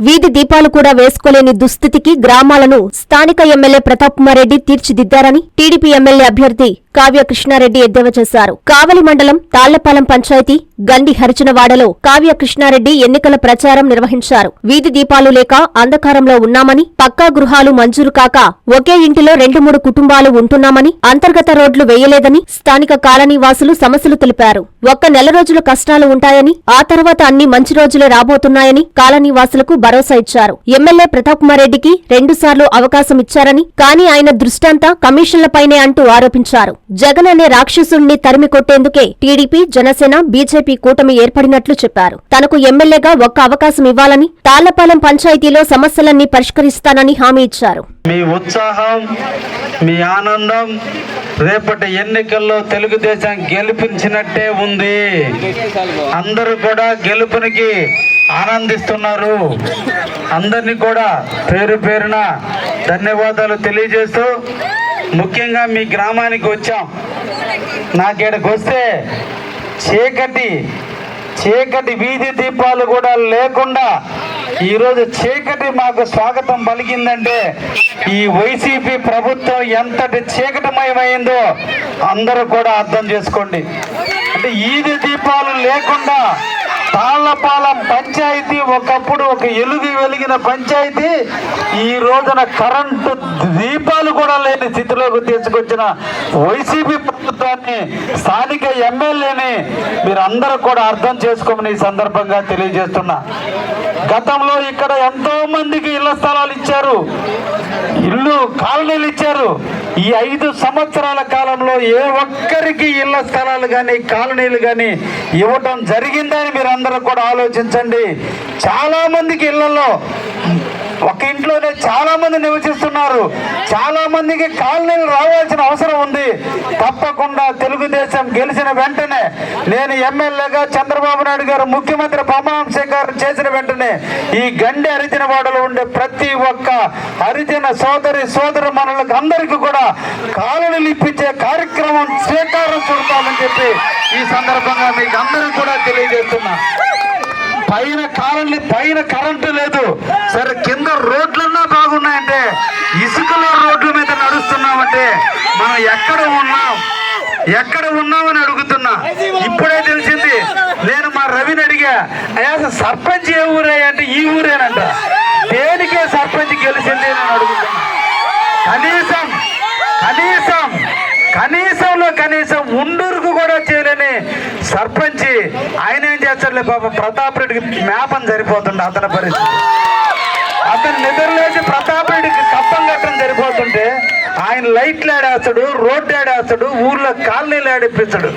వీధి దీపాలు కూడా వేసుకోలేని దుస్థితికి గ్రామాలను స్థానిక ఎమ్మెల్యే ప్రతాప్ కుమార్ రెడ్డి తీర్చిదిద్దారని టీడీపీ ఎమ్మెల్యే అభ్యర్థి కావ్య కృష్ణారెడ్డి ఎద్దేవా చేశారు. కావలి మండలం తాళ్ళపాలెం పంచాయతీ గండి హరిచనవాడలో కావ్య కృష్ణారెడ్డి ఎన్నికల ప్రచారం నిర్వహించారు. వీధి దీపాలు లేక అంధకారంలో ఉన్నామని పక్కా గృహాలు మంజూరు కాక ఒకే ఇంటిలో రెండు మూడు కుటుంబాలు ఉంటున్నామని అంతర్గత రోడ్లు వేయలేదని స్థానిక కాలనీవాసులు సమస్యలు తెలిపారు. ఒక్క నెల రోజుల కష్టాలు ఉంటాయని ఆ తర్వాత అన్ని మంచి రోజులే రాబోతున్నాయని కాలనీవాసులకు భరోసా ఇచ్చారు. ఎమ్మెల్యే ప్రతాప్ కుమార్ రెడ్డికి రెండుసార్లు అవకాశం ఇచ్చారని కానీ ఆయన దృష్టాంత కమిషన్లపైనే అంటూ ఆరోపించారు. జగన్ అనే రాక్షసుణ్ణి తరిమి కొట్టేందుకే టీడీపీ జనసేన బీజేపీ కూటమి ఏర్పడినట్లు చెప్పారు. తనకు ఎమ్మెల్యేగా ఒక్క అవకాశం ఇవ్వాలని తాళ్ళపాలెం పంచాయతీలో సమస్యలన్నీ పరిష్కరిస్తానని హామీ ఇచ్చారు. మీ ఉత్సాహం మీ ఆనందం రేపటి ఎన్నికల్లో తెలుగుదేశం గెలిపించినట్టే ఉంది. అందరూ కూడా గెలుపునికి ఆనందిస్తున్నారు. అందరినీ కూడా పేరు పేరున ధన్యవాదాలు తెలియజేస్తూ ముఖ్యంగా మీ గ్రామానికి వచ్చాం. నాకేడకు వస్తే చీకటి చీకటి వీధి దీపాలు కూడా లేకుండా ఈరోజు చీకటి మాకు స్వాగతం పలికిందంటే ఈ వైసీపీ ప్రభుత్వం ఎంతటి చీకటమయమైందో అందరూ కూడా అర్థం చేసుకోండి. అంటే ఈది దీపాలు లేకుండా తాళ్ళపాలెం పంచాయతీ ఒకప్పుడు ఒక ఎలుగు వెలిగిన పంచాయతీ. ఈ రోజున కరెంటు దీపాలు కూడా లేని స్థితిలోకి తీసుకొచ్చిన వైసీపీ ప్రభుత్వాన్ని స్థానిక ఎమ్మెల్యేని మీరు అందరూ కూడా అర్థం చేసుకోమని ఈ సందర్భంగా తెలియజేస్తున్నా. గతంలో ఇక్కడ ఎంతో మందికి ఇళ్ళ స్థలాలు ఇచ్చారు. ఇల్లు కాలనీలు ఇచ్చారు. ఈ ఐదు సంవత్సరాల కాలంలో ఏ ఒక్కరికి ఇళ్ళ స్థలాలు కానీ కాలనీలు కానీ ఇవ్వటం జరిగిందని మీరు అందరూ కూడా ఆలోచించండి. చాలా మందికి ఇళ్ళలో ఒక ఇంట్లోనే చాలా మంది నివసిస్తున్నారు. చాలా మందికి కాలనీలు రావాల్సిన అవసరం ఉంది. తప్పకుండా తెలుగుదేశం గెలిచిన వెంటనే నేను ఎమ్మెల్యేగా చంద్రబాబు నాయుడు గారు ముఖ్యమంత్రి ప్రమాణం గారు చేసిన వెంటనే ఈ గండి హరిజన వాడలో ఉండే ప్రతి ఒక్క హరిజన సోదరి సోదరు మనలకు అందరికీ కూడా కాలనీలు ఇప్పించే కార్యక్రమం శ్రీకారం చుడతామని చెప్పి ఈ సందర్భంగా మీకు అందరూ కూడా తెలియజేస్తున్నా. పైన కాలనీ పైన కరెంటు లేదు. సరే కింద రోడ్లన్నా బాగున్నాయంటే ఇసుకలో రోడ్ల మీద నడుస్తున్నామంటే మనం ఎక్కడ ఉన్నాం? ఎక్కడ ఉన్నామని అడుగుతున్నా. ఇప్పుడే తెలిసింది. నేను మా రవిని అడిగా అయ్యా సర్పంచ్ ఏ ఊరే అంటే ఈ ఊరేనంట. దేనికే సర్పంచ్ గెలిచింది నేను అడుగుతున్నా. కనీసం కనీసం కనీసంలో కనీసం ఉండూరుకు కూడా చేయలేని సర్పంచ్ ఆయన ఏం చేస్తాడులే పాప ప్రతాప్ రెడ్డికి మేపం సరిపోతుండే అతని పరిస్థితి. అతను నిద్రలేసి ప్రతాప్ రెడ్డికి కప్పం కట్టడం సరిపోతుంటే ఆయన లైట్లు ఆడేస్తాడు రోడ్డు ఆడేస్తాడు ఊర్లో కాలనీలు ఆడిపిస్తాడు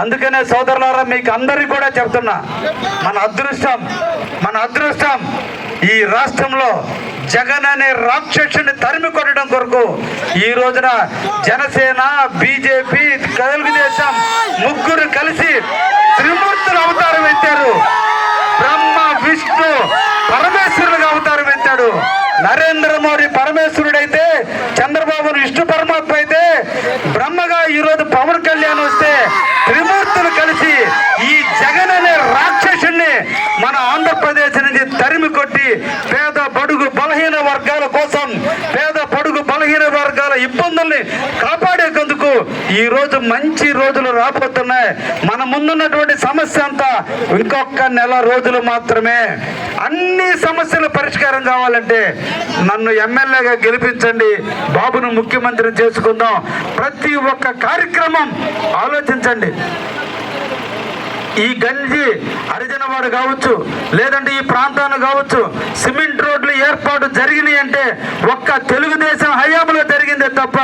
అందుకనే సోదరులారా మీకు అందరికీ కూడా చెప్తున్నా మన అదృష్టం మన అదృష్టం ఈ రాష్ట్రంలో జగన్ అనే రాక్షసుని తరిమి కొట్టడం కొరకు ఈ రోజున జనసేన బీజేపీ తెలుగుదేశం ముగ్గురు కలిసి త్రిమూర్తులు అవతారం ఎత్తారు. బ్రహ్మ విష్ణు పరమేశ్వరులుగా అవతారం ఎత్తాడు. నరేంద్ర మోడీ పరమేశ్వరుడైతే చంద్రబాబు విష్ణు పరమాత్మ అయితే బ్రహ్మగా ఈరోజు పవన్ కళ్యాణ్ వస్తే త్రిమూర్తులు కలిసి ఈ జగన్ అనే రాక్షసుని మన ఆంధ్రప్రదేశ్ నుంచి తరిమి కొట్టి పేద బడుగు బలహీన వర్గాల కోసం పేద బడుగు బలహీన వర్గాల ఇబ్బందుల్ని కాపాడేందుకు ఈ రోజు మంచి రోజులు రాబోతున్నాయి. మన ముందున్నటువంటి సమస్య అంతా ఇంకొక నెల రోజులు మాత్రమే. అన్ని సమస్యలు పరిష్కారం కావాలంటే నన్ను ఎమ్మెల్యేగా గెలిపించండి. బాబును ముఖ్యమంత్రి చేసుకుందాం. ప్రతి ఒక్క కార్యక్రమం ఆలోచించండి. ఈ గంజి హరిజనవాడు కావచ్చు లేదంటే ఈ ప్రాంతాన్ని కావచ్చు సిమెంట్ రోడ్లు ఏర్పాటు జరిగినాయి అంటే ఒక్క తెలుగుదేశం హయాంలో జరిగిందే తప్ప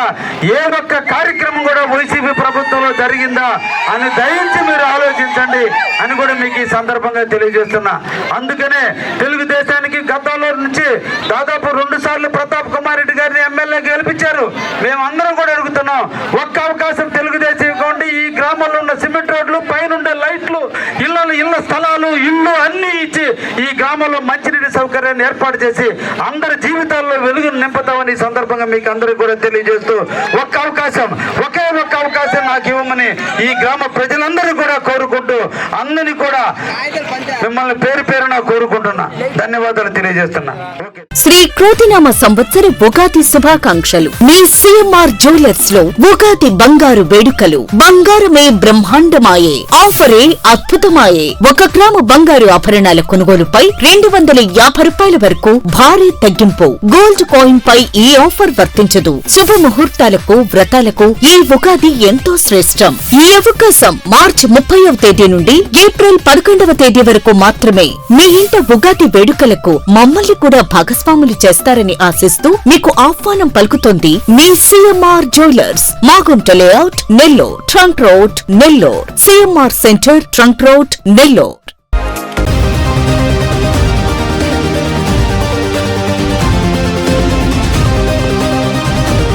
ఏ ఒక్క కార్యక్రమం కూడా వైసీపీ ప్రభుత్వంలో జరిగిందా అని దయించి మీరు ఆలోచించండి అని కూడా మీకు ఈ సందర్భంగా తెలియజేస్తున్నా. అందుకనే తెలుగుదేశానికి గతంలో నుంచి దాదాపు రెండు సార్లు ప్రతాప్ కుమార్ రెడ్డి గారిని ఎమ్మెల్యే గెలిపించారు. మేమందరం కూడా అడుగుతున్నాం ఒక్క అవకాశం తెలుగుదేశం ఇవ్వండి ఈ గ్రామంలో ఉన్న సిమెంట్ రోడ్లు పైన ఉండే లైట్లు ఇళ్ళ ఇళ్ళ స్థలాలు ఇల్లు అన్ని ఇచ్చి ఈ గ్రామంలో మంచినీటి సౌకర్యాన్ని ఏర్పాటు చేసి అందరి జీవితాల్లో వెలుగును నింపుతామని ఈ సందర్భంగా మీకు అందరికీ కూడా తెలియజేస్తూ ఒక్క అవకాశం ఒకే ఒక్క అవకాశం నాకు ఇవ్వమని ఈ గ్రామ ప్రజలందరూ కూడా కోరు అందరినీ కూడా మిమ్మల్ని పేరు పేరున కోరుకుంటున్నా. ధన్యవాదాలు తెలియజేస్తున్నా. శ్రీ కృతినామ సంవత్సర ఉగాది శుభాకాంక్షలు. మీ సిఎంఆర్ జ్యువెలర్స్లో ఉగాది బంగారు వేడుకలు. బంగారమే బ్రహ్మాండమాయే. ఆఫరే అద్భుతమాయే. ఒక గ్రాము బంగారు ఆభరణాల కొనుగోలుపై రెండు వందల యాభై రూపాయల వరకు భారీ తగ్గింపు. గోల్డ్ కాయిన్ పై ఈ ఆఫర్ వర్తించదు. శుభ ముహూర్తాలకు వ్రతాలకు ఈ ఉగాది ఎంతో శ్రేష్టం. ఈ అవకాశం మార్చి ముప్పైవ తేదీ నుండి నుండి ఏప్రిల్ పదకొండవ తేదీ వరకు మాత్రమే మీ ఇంట ఉగాది వేడుకలకు మమ్మల్ని కూడా భాగస్వాములు చేస్తారని ఆశిస్తూ మీకు ఆహ్వానం పలుకుతోంది మీ CMR jewellers Magunta layout Nellore trunk road Nellore. CMR centre trunk road Nellore.